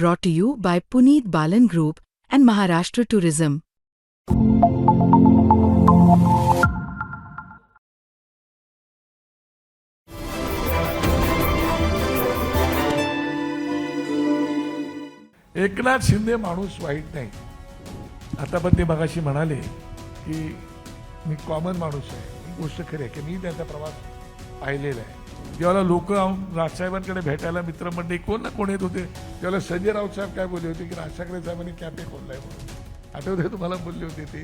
brought to you by Puneet Balan Group and Maharashtra Tourism. Eknath Shinde माणूस वाईट नाही. आता पण ते मगाशी म्हणाले की मी कॉमन माणूस आहे. ही गोष्ट खरी आहे की मी त्यांचा प्रवास पाहिलेला आहे. ज्यावेळेला लोक राजसाहेबांकडे भेटायला मित्रमंडळी कोण ना कोण येत होते तेव्हा संजय राऊत साहेब काय बोलले होते की राज ठाकरे साहेबांनी कॅफे खोललाय म्हणून. आठवते तुम्हाला बोलले होते ते?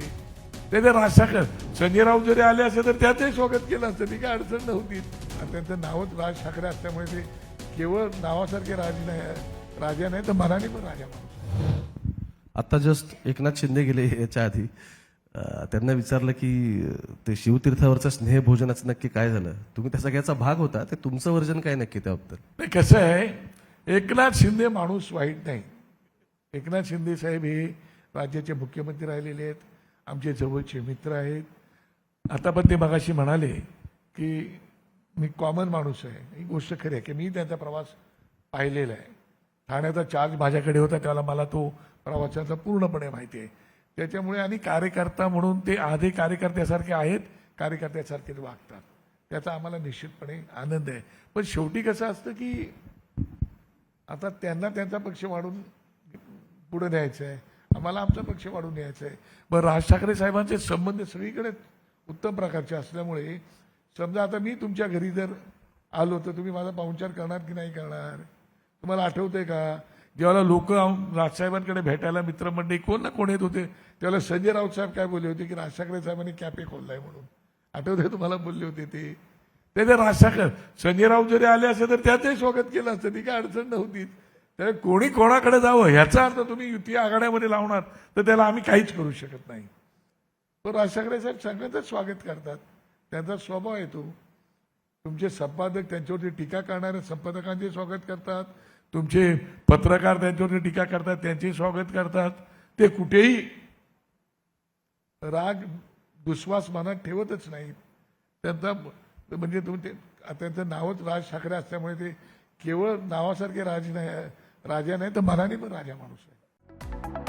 ते राजसाकर राज संजय राऊत जरी आले असते तर त्याचंही स्वागत केलं असतं ती काय अडचण नव्हती. आणि त्यांचं नावच राज ठाकरे असल्यामुळे ते केवळ नावासारखे राज नाही राजा नाही तर मनाने पण राजा माणूस. आता जस्ट एकनाथ शिंदे गेले याच्या आधी. त्यांना विचारलं की ते शिवतीर्थावरचं स्नेहभोजनाचं नक्की काय झालं? तुम्ही त्या सगळ्याचा भाग होता ते तुमचं वर्जन काय नक्की त्याबद्दल? नाही कसं आहे एकनाथ शिंदे माणूस वाईट नाही. एकनाथ शिंदे साहेब हे राज्याचे मुख्यमंत्री राहिलेले आहेत आमचे जवळचे मित्र आहेत. आता पण ते मगाशी म्हणाले की मी कॉमन माणूस आहे. ही गोष्ट खरी आहे की मी त्यांचा प्रवास पाहिलेला आहे. ठाण्याचा चार्ज माझ्याकडे होता त्याला मला तो प्रवासाचा पूर्णपणे माहिती आहे. त्याच्यामुळे आणि कार्यकर्ता म्हणून ते आधी कार्यकर्त्यासारखे आहेत कार्यकर्त्यासारखे वागतात. त्याचा आम्हाला निश्चितपणे आनंद आहे. पण शेवटी कसं असतं की आता त्यांना त्यांचा पक्ष वाढून पुढे न्यायचं आहे आम्हाला आमचा पक्ष वाढून न्यायचा आहे बरं राज ठाकरे साहेबांचे संबंध सगळीकडे उत्तम प्रकारचे असल्यामुळे समजा आता मी तुमच्या घरी जर आलो तर तुम्ही माझा पाहुणचार करणार की नाही करणार? तुम्हाला आठवतंय का? जेव्हा लोक राजसाहेबांकडे भेटायला मित्रमंडळी कोण ना कोण येत होते त्यावेळेला संजय राऊत साहेब काय बोलले होते की राज ठाकरे साहेबांनी कॅफे खोललाय म्हणून. आठवते तुम्हाला बोलले होते ते? त्याच्या ते राज ठाकरे संजय राऊत जरी आले असते तर त्याचंही स्वागत केलं असतं ती काय अडचण नव्हती. तर कोणी कोणाकडे जावं ह्याचा अर्थ तुम्ही युती आघाड्यामध्ये लावणार तर त्याला आम्ही काहीच करू शकत नाही. तो राज ठाकरे साहेब सगळ्यांचंच स्वागत करतात. त्यांचा स्वभाव येतो तुमचे संपादक त्यांच्यावरती टीका करणारे संपादकांचे स्वागत करतात. तुमचे पत्रकार त्यांच्यावरती टीका करतात त्यांचे स्वागत करतात. ते कुठेही राग दुश्वास मनात ठेवतच नाहीत. त्यांचा म्हणजे तुमचे त्यांचं नावच राज ठाकरे असल्यामुळे ते केवळ नावासारखे राज नाही राजा नाही तर मनाने पण राजा माणूस आहे.